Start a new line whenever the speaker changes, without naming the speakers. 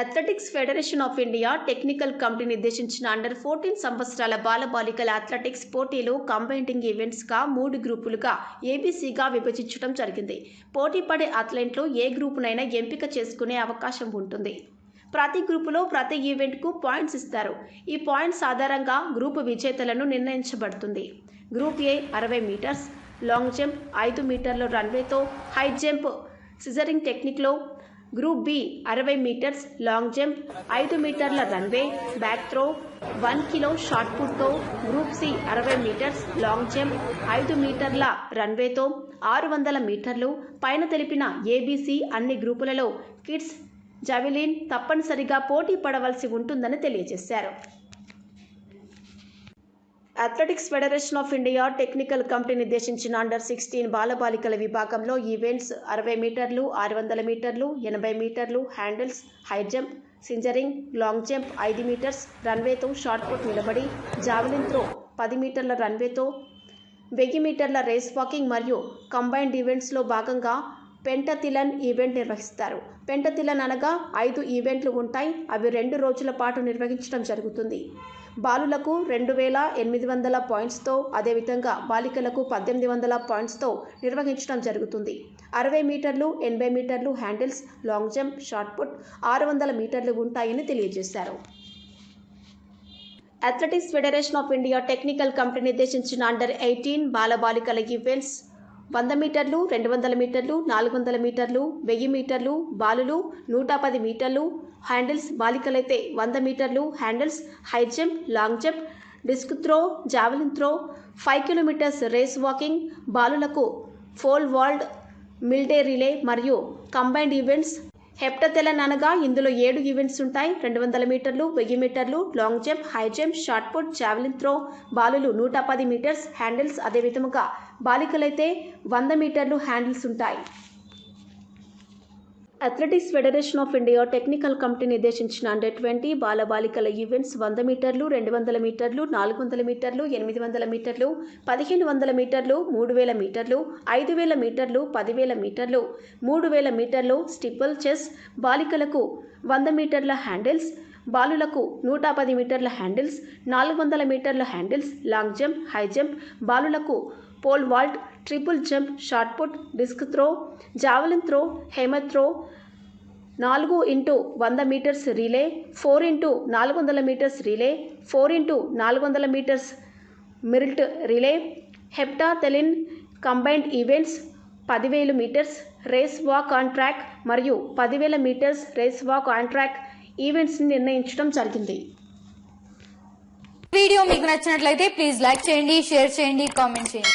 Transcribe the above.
Athletics federation of India technical committee నిర్దేశించిన under fourteen సంవత్సరాల బాలబాలికల అథ్లెటిక్స్ పోటీలు కంబైండింగ్ ఈవెంట్స్గా మూడు గ్రూపులుగా ఏబీసీగా విభజించడం జరిగింది. పోటీ పడే అథ్లెట్లు ఏ గ్రూపునైనా ఎంపిక చేసుకునే అవకాశం ఉంటుంది. ప్రతి గ్రూపులో ప్రతి ఈవెంట్కు పాయింట్స్ ఇస్తారు. ఈ పాయింట్స్ ఆధారంగా గ్రూపు విజేతలను నిర్ణయించబడుతుంది. గ్రూప్ ఏ అరవై మీటర్స్ లాంగ్ జంప్ ఐదు మీటర్ల రన్వేతో హై జంప్ సిజరింగ్ టెక్నిక్లో గ్రూప్ బి అరవై మీటర్స్ లాంగ్ జంప్ ఐదు మీటర్ల runway back throw one kilo shot పుట్తో group C అరవై మీటర్స్ లాంగ్ జంప్ ఐదు మీటర్ల రన్వేతో ఆరు వందల మీటర్లు పైన తెలిపిన ఏబీసీ అన్ని గ్రూపులలో కిడ్స్ జవిలిన్ తప్పనిసరిగా పోటీ పడవలసి ఉంటుందని తెలియజేశారు. Athletics federation of India technical committee నిర్దేశించిన అండర్ సిక్స్టీన్ బాలబాలికల విభాగంలో ఈవెంట్స్ అరవై మీటర్లు ఆరు వందల మీటర్లు ఎనభై మీటర్లు hurdles high jump scissoring long jump ఐదు మీటర్స్ రన్వేతో షార్ట్ పుట్ నిలబడి జావెలిన్ త్రో పది మీటర్ల రన్వేతో వెయ్యి మీటర్ల రేస్ వాకింగ్ మరియు కంబైన్డ్ ఈవెంట్స్లో భాగంగా పెంటతిలన్ ఈవెంట్ నిర్వహిస్తారు. పెంటతిలన్ అనగా ఐదు ఈవెంట్లు ఉంటాయి. అవి రెండు రోజుల పాటు నిర్వహించడం జరుగుతుంది. బాలులకు రెండు వేల ఎనిమిది వందల పాయింట్స్తో అదేవిధంగా బాలికలకు పద్దెనిమిది వందల పాయింట్స్తో నిర్వహించడం జరుగుతుంది. అరవై మీటర్లు ఎనభై మీటర్లు hurdles long jump shot put ఆరు వందల మీటర్లు ఉంటాయని తెలియజేశారు. Athletics federation of India technical committee నిర్దేశించిన అండర్ ఎయిటీన్ బాలబాలికల ఈవెంట్స్ వంద మీటర్లు రెండు వందల మీటర్లు నాలుగు వందల మీటర్లు వెయ్యి మీటర్లు బాలులు నూట పది మీటర్లు. హ్యాండిల్స్ బాలికలైతే వంద మీటర్లు. Hurdles high jump long jump discus throw javelin throw. Five kilometres race walking. బాలులకు pole vault మిల్డే రిలే మరియు కంబైన్డ్ ఈవెంట్స్ హెప్టతెలన్ అనగా ఇందులో ఏడు ఈవెంట్స్ ఉంటాయి. రెండు వందల మీటర్లు వెయ్యి మీటర్లు long jump high jump shot put javelin throw బాలులు నూట పది మీటర్స్ హ్యాండిల్స్ అదే విధముగా. బాలికలైతే వంద మీటర్లు హ్యాండిల్స్ ఉంటాయి. Athletics federation of India technical committee నిర్దేశించిన అండర్ ట్వంటీ బాలబాలికల ఈవెంట్స్ వంద మీటర్లు రెండు వందల మీటర్లు నాలుగు వందల మీటర్లు ఎనిమిది వందల మీటర్లు పదిహేను వందల మీటర్లు మూడు వేల మీటర్లు ఐదు వేల మీటర్లు పదివేల మీటర్లు మూడు వేల మీటర్లు స్టిపుల్ చెస్ బాలికలకు వంద మీటర్ల హ్యాండిల్స్ బాలులకు నూట పది మీటర్ల హ్యాండిల్స్ నాలుగు వందల మీటర్ల hurdles long jump high jump బాలులకు pole vault triple jump shot put discus throw javelin throw hammer throw నాలుగు ఇంటూ వంద మీటర్స్ రిలే ఫోర్ ఇంటూ నాలుగు వందల మీటర్స్ రిలే ఫోర్ ఇంటూ నాలుగు వందల మీటర్స్ మిరిల్ట్ రిలే హెప్టాథెలిన్ కంబైన్డ్ ఈవెంట్స్ పదివేలు metres race walk on track మరియు పదివేల metres race walk on track ఈవెంట్స్ని నిర్ణయించడం జరిగింది.
వీడియో మీకు నచ్చినట్లయితే ప్లీజ్ లైక్ చేయండి షేర్ చేయండి కామెంట్ చేయండి.